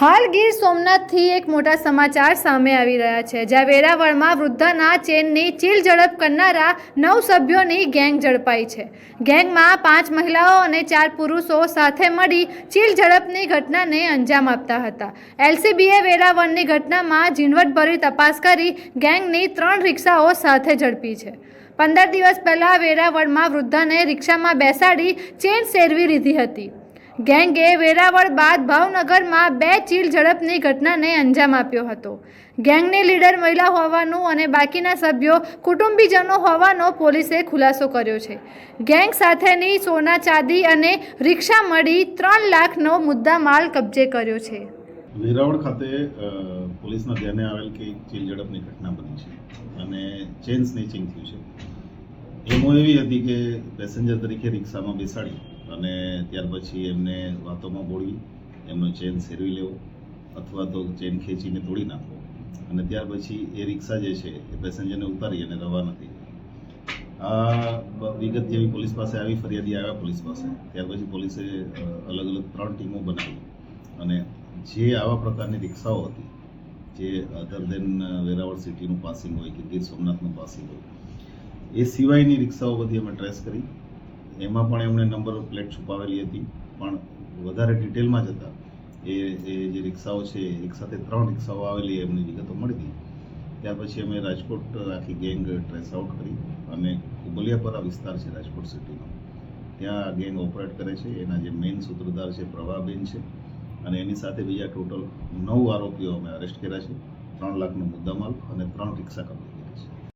હાલ ગીર સોમનાથથી એક મોટા સમાચાર સામે આવી રહ્યા છે, જ્યાં વેરાવળમાં વૃદ્ધાના ચેનની ચીલ ઝડપ કરનારા નવ સભ્યોની ગેંગ ઝડપાઈ છે. ગેંગમાં પાંચ મહિલાઓ અને ચાર પુરુષો સાથે મળી ચીલ ઝડપની ઘટનાને અંજામ આપતા હતા. એલસીબીએ વેરાવળની ઘટનામાં ઝીણવટભરી તપાસ કરી ગેંગની ત્રણ રિક્ષાઓ સાથે ઝડપી છે. પંદર દિવસ પહેલાં વેરાવળમાં વૃદ્ધાને રિક્ષામાં બેસાડી ચેન શેરવી લીધી હતી. ગેંગે વેરાવળ બાદ ભાવનગરમાં બે ચીલ ઝડપની ઘટનાને અંજામ આપ્યો હતો. ગેંગની લીડર મહિલા હોવાનું અને બાકીના સભ્યો, કુટુંબીજનો હોવાનો પોલીસે ખુલાસો કર્યો છે. ગેંગ સાથેની સોના ચાંદી અને રિક્ષા મળી ત્રણ લાખનો મુદ્દામાલ કબજે કર્યો છે. વેરાવળ ખાતે પોલીસના ધ્યાને આવેલ કે ચીલ ઝડપની ઘટના બની છે અને ચેન સ્નેચિંગ થયું છે. એમો એવી હતી કે પેસેન્જર તરીકે રિક્ષામાં બેસાડી અને ત્યાર પછી એમને વાતોમાં બોળવી એમનો ચેન સેરવી લેવો અથવા તો ચેન ખેંચીને તોડી નાખવો. અને ત્યાર પછી એ રિક્ષા જે છે, એ પેસેન્જરને ઉતારી અને રવાના થઈ આ વિગત જેવી પોલીસ પાસે આવી, ફરિયાદી આવ્યા પોલીસ પાસે. ત્યાર પછી પોલીસે અલગ અલગ ત્રણ ટીમો બનાવી. અને જે આવા પ્રકારની રિક્ષાઓ હતી, જે અધર દેન વેરાવળ સિટીનું પાસિંગ હોય કે ગીર સોમનાથનું પાસિંગ હોય, એ સિવાયની રિક્ષાઓ બધી અમે ટ્રેસ કરી. એમાં પણ એમણે નંબર પ્લેટ છુપાવેલી હતી, પણ વધારે ડિટેલમાં જતા એ જે રિક્ષાઓ છે, એક સાથે ત્રણ રિક્ષાઓ આવેલી, એમની વિગતો મળી હતી ત્યાર પછી અમે રાજકોટ આખી ગેંગ ટ્રેસ આઉટ કરી અને કુબલિયાપરા વિસ્તાર છે રાજકોટ સિટીનો. ત્યાં ગેંગ ઓપરેટ કરે છે, એના જે મેઇન સૂત્રધાર છે પ્રભાબેન છે, અને એની સાથે બીજા ટોટલ નવ આરોપીઓ અમે અરેસ્ટ કર્યા છે. ત્રણ લાખનો મુદ્દામાલ અને ત્રણ રિક્ષા કબજે